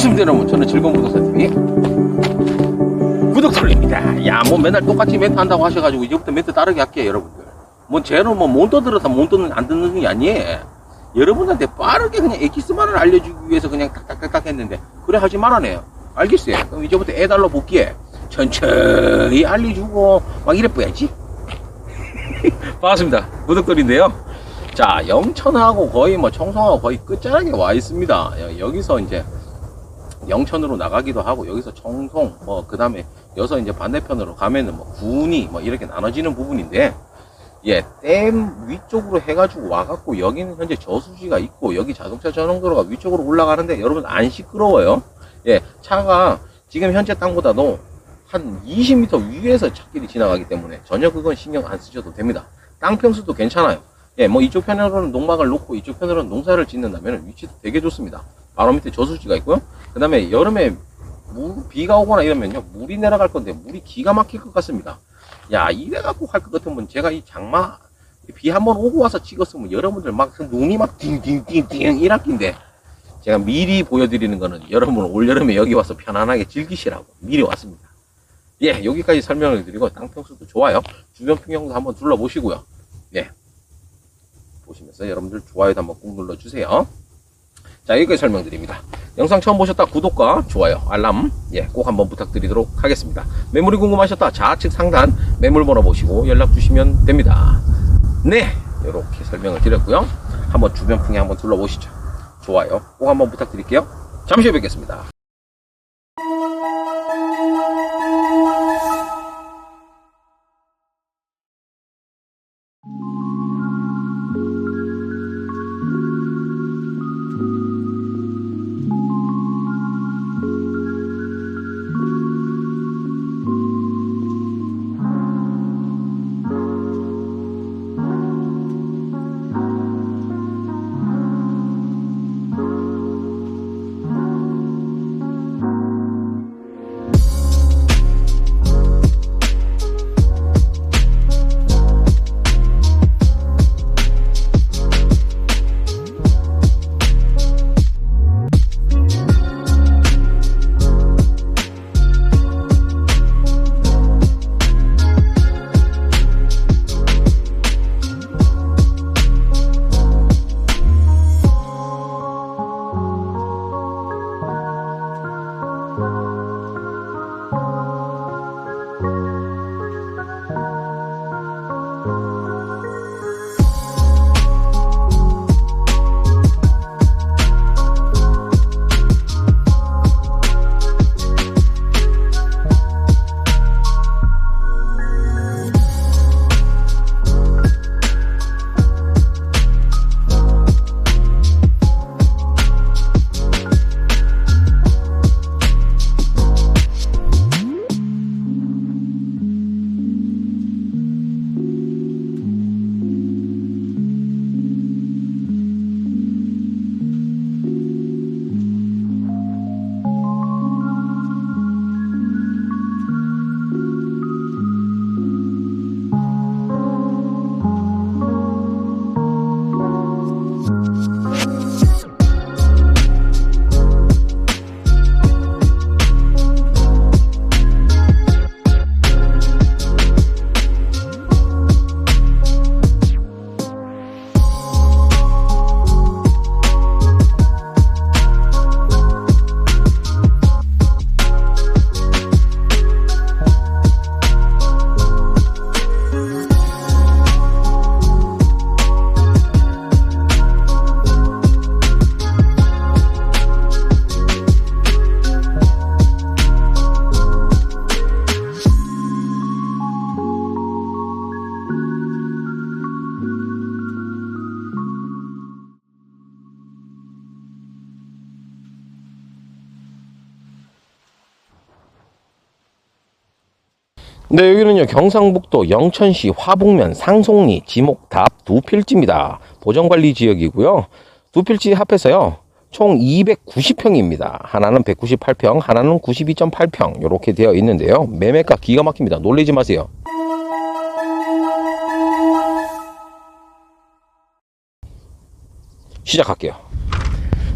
반갑습니다 여러분 저는 즐거운 부동산TV 구독돌입니다. 야뭐 맨날 똑같이 멘트 한다고 하셔가지고 이제부터 멘트 다르게 할게요 여러분들. 뭐 쟤는 뭐못 떠들어서 못 듣는 안 듣는 게 아니에요. 여러분한테 빠르게 그냥 엑기스만을 알려주기 위해서 그냥 딱딱딱딱 했는데 그래 하지 말아네요. 알겠어요? 그럼 이제부터 애달러 볼게 천천히 알려주고 막 이래 뿌야지. 반갑습니다. 구독돌인데요. 자 영천하고 거의 뭐 청송하고 거의 끝자락에 와 있습니다. 여- 여기서 이제 영천으로 나가기도 하고 여기서 청송 뭐 그 다음에 여기서 이제 반대편으로 가면은 뭐 군이 뭐 이렇게 나눠지는 부분인데 예, 댐 위쪽으로 해가지고 와갖고 여기는 현재 저수지가 있고 여기 자동차 전용도로가 위쪽으로 올라가는데 여러분 안 시끄러워요. 예, 차가 지금 현재 땅보다도 한 20m 위에서 차길이 지나가기 때문에 전혀 그건 신경 안 쓰셔도 됩니다. 땅 평수도 괜찮아요. 예, 뭐 이쪽 편으로는 농막을 놓고 이쪽 편으로는 농사를 짓는다면 위치도 되게 좋습니다. 바로 밑에 저수지가 있고요. 그 다음에 여름에 물, 비가 오거나 이러면요. 물이 내려갈 건데 물이 기가 막힐 것 같습니다. 야, 이래 갖고 할 것 같으면 제가 이 장마, 비 한번 오고 와서 찍었으면 여러분들 막 눈이 막 띵띵띵띵 이락긴데 제가 미리 보여드리는 거는 여러분 올여름에 여기 와서 편안하게 즐기시라고 미리 왔습니다. 예, 여기까지 설명을 드리고 땅 평수도 좋아요. 주변 풍경도 한번 둘러보시고요. 예. 보시면서 여러분들 좋아요도 한번 꾹 눌러주세요. 자, 여기까지 설명드립니다. 영상 처음 보셨다 구독과 좋아요, 알람, 예, 꼭 한번 부탁드리도록 하겠습니다. 매물이 궁금하셨다 좌측 상단 매물 번호 보시고 연락 주시면 됩니다. 네, 이렇게 설명을 드렸고요. 한번 주변 풍경 한번 둘러보시죠. 좋아요, 꼭 한번 부탁드릴게요. 잠시 후에 뵙겠습니다. 네, 여기는요, 경상북도 영천시 화북면 상송리 지목답 두 필지입니다. 보정관리 지역이고요. 두 필지 합해서요, 총 290평입니다. 하나는 198평, 하나는 92.8평, 이렇게 되어 있는데요. 매매가 기가 막힙니다. 놀리지 마세요. 시작할게요.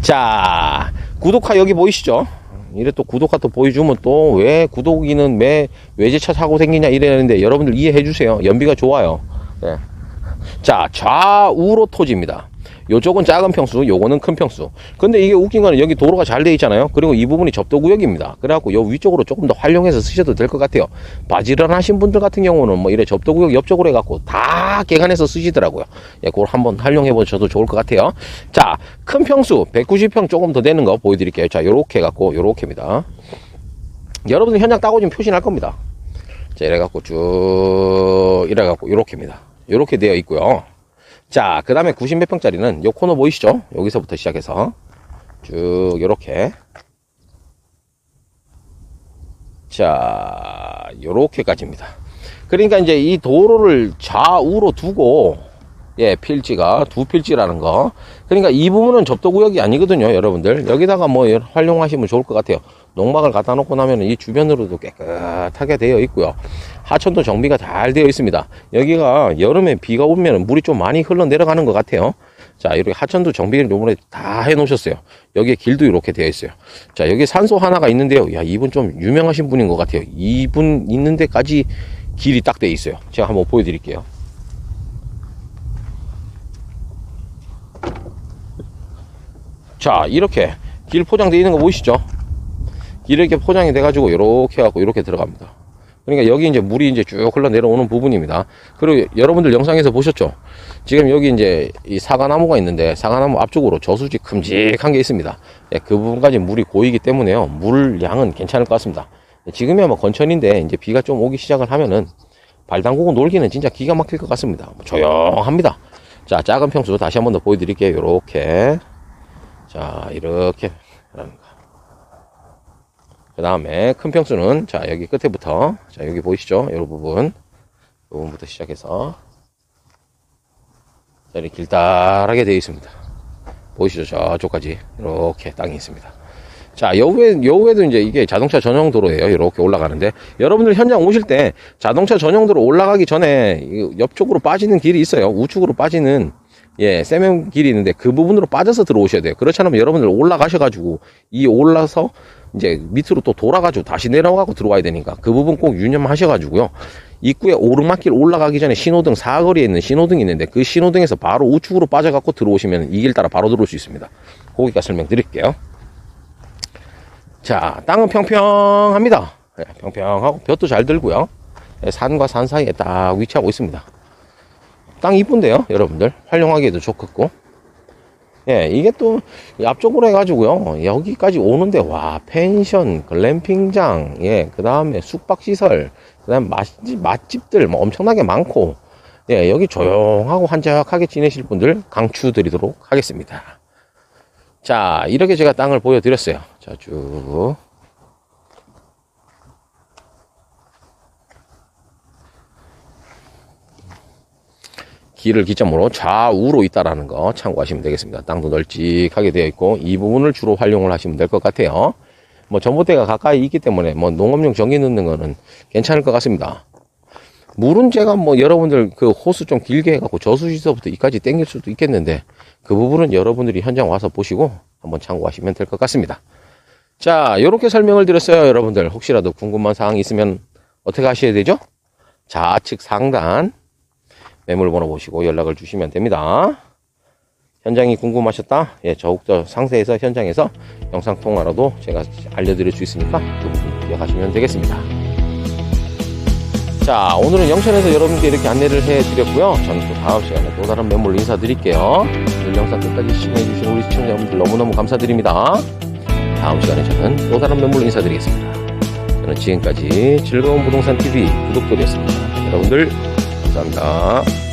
자, 구독하 여기 보이시죠? 이래 또 구독하 또 보여주면 또 왜 구독이는 왜 외제차 사고 생기냐 이래는데 여러분들 이해해 주세요. 연비가 좋아요. 네. 자, 좌우로 토지입니다. 요쪽은 작은 평수, 요거는 큰 평수. 근데 이게 웃긴 거는 여기 도로가 잘 돼 있잖아요. 그리고 이 부분이 접도 구역입니다. 그래갖고 요 위쪽으로 조금 더 활용해서 쓰셔도 될 것 같아요. 바지런 하신 분들 같은 경우는 뭐 이래 접도 구역 옆쪽으로 해갖고 다 개간해서 쓰시더라고요. 예, 그걸 한번 활용해 보셔도 좋을 것 같아요. 자, 큰 평수, 190평 조금 더 되는 거 보여드릴게요. 자, 요렇게 해갖고, 요렇게입니다. 여러분들 현장 따고 지금 표시날 겁니다. 자, 이래갖고 쭉, 이래갖고, 요렇게입니다. 요렇게 되어 있고요. 자, 그 다음에 90 몇 평짜리는 요 코너 보이시죠? 여기서부터 시작해서 쭉 요렇게 자, 요렇게까지입니다. 그러니까 이제 이 도로를 좌우로 두고 예, 필지가 두 필지라는 거. 그러니까 이 부분은 접도 구역이 아니거든요, 여러분들. 여기다가 뭐 활용하시면 좋을 것 같아요. 농막을 갖다 놓고 나면 이 주변으로도 깨끗하게 되어 있고요. 하천도 정비가 잘 되어 있습니다. 여기가 여름에 비가 오면 물이 좀 많이 흘러 내려가는 것 같아요. 자, 이렇게 하천도 정비를 요번에 다 해 놓으셨어요. 여기에 길도 이렇게 되어 있어요. 자, 여기 산소 하나가 있는데요. 야, 이분 좀 유명하신 분인 것 같아요. 이분 있는 데까지 길이 딱 되어 있어요. 제가 한번 보여드릴게요. 자, 이렇게 길 포장되어 있는 거 보이시죠? 이렇게 포장이 돼 가지고 이렇게 해갖고 이렇게 들어갑니다. 그러니까 여기 이제 물이 이제 쭉 흘러 내려오는 부분입니다. 그리고 여러분들 영상에서 보셨죠? 지금 여기 이제 이 사과나무가 있는데 사과나무 앞쪽으로 저수지 큼직한 게 있습니다. 예, 그 부분까지 물이 고이기 때문에요. 물 양은 괜찮을 것 같습니다. 지금이야 뭐 건천인데 이제 비가 좀 오기 시작을 하면은 발 담그고 놀기는 진짜 기가 막힐 것 같습니다. 조용합니다. 자, 작은 평수 다시 한 번 더 보여드릴게요. 요렇게. 자, 이렇게. 그 다음에 큰 평수는 자 여기 끝에부터 자 여기 보이시죠? 이 부분 이 부분부터 시작해서 자 이렇게 길다랗게 되어 있습니다. 보이시죠? 저쪽까지 이렇게 땅이 있습니다. 자, 여후에, 여후에도 이제 이게 자동차 전용 도로예요. 이렇게 올라가는데. 여러분들 현장 오실 때 자동차 전용 도로 올라가기 전에 옆쪽으로 빠지는 길이 있어요. 우측으로 빠지는 예, 세면 길이 있는데 그 부분으로 빠져서 들어오셔야 돼요. 그렇지 않으면 여러분들 올라가셔가지고 이 올라서 이제 밑으로 또 돌아가지고 다시 내려가고 들어와야 되니까 그 부분 꼭 유념하셔가지고요. 입구에 오르막길 올라가기 전에 신호등 사거리에 있는 신호등이 있는데 그 신호등에서 바로 우측으로 빠져갖고 들어오시면 이 길 따라 바로 들어올 수 있습니다. 거기까지 설명드릴게요. 자, 땅은 평평합니다. 네, 평평하고 볕도 잘 들고요. 네, 산과 산 사이에 딱 위치하고 있습니다. 땅 이쁜데요, 여러분들. 활용하기에도 좋겠고. 예, 이게 또 앞쪽으로 해가지고요. 여기까지 오는데 와 펜션, 글램핑장, 예, 그 다음에 숙박시설, 그 다음에 맛집, 맛집들 뭐 엄청나게 많고, 예, 여기 조용하고 한적하게 지내실 분들 강추드리도록 하겠습니다. 자, 이렇게 제가 땅을 보여드렸어요. 자, 쭉. 길을 기점으로 좌우로 있다라는 거 참고하시면 되겠습니다. 땅도 널찍하게 되어 있고 이 부분을 주로 활용을 하시면 될 것 같아요. 뭐 전봇대가 가까이 있기 때문에 뭐 농업용 전기 넣는 거는 괜찮을 것 같습니다. 물은 제가 뭐 여러분들 그 호수 좀 길게 해갖고 저수지서부터 이까지 땡길 수도 있겠는데 그 부분은 여러분들이 현장 와서 보시고 한번 참고하시면 될 것 같습니다. 자, 이렇게 설명을 드렸어요. 여러분들 혹시라도 궁금한 사항이 있으면 어떻게 하셔야 되죠? 좌측 상단 매물번호 보시고 연락을 주시면 됩니다. 현장이 궁금하셨다? 예, 더욱더 상세해서 현장에서 영상통화로도 제가 알려드릴 수 있으니까 그 부분 기억하시면 되겠습니다. 자, 오늘은 영천에서 여러분께 이렇게 안내를 해드렸고요. 저는 또 다음 시간에 또 다른 매물로 인사드릴게요. 오늘 영상 끝까지 시청해주신 우리 시청자 여러분들 너무너무 감사드립니다. 다음 시간에 저는 또 다른 매물로 인사드리겠습니다. 저는 지금까지 즐거운 부동산 TV 구독돌이었습니다. 여러분들 감사합니다.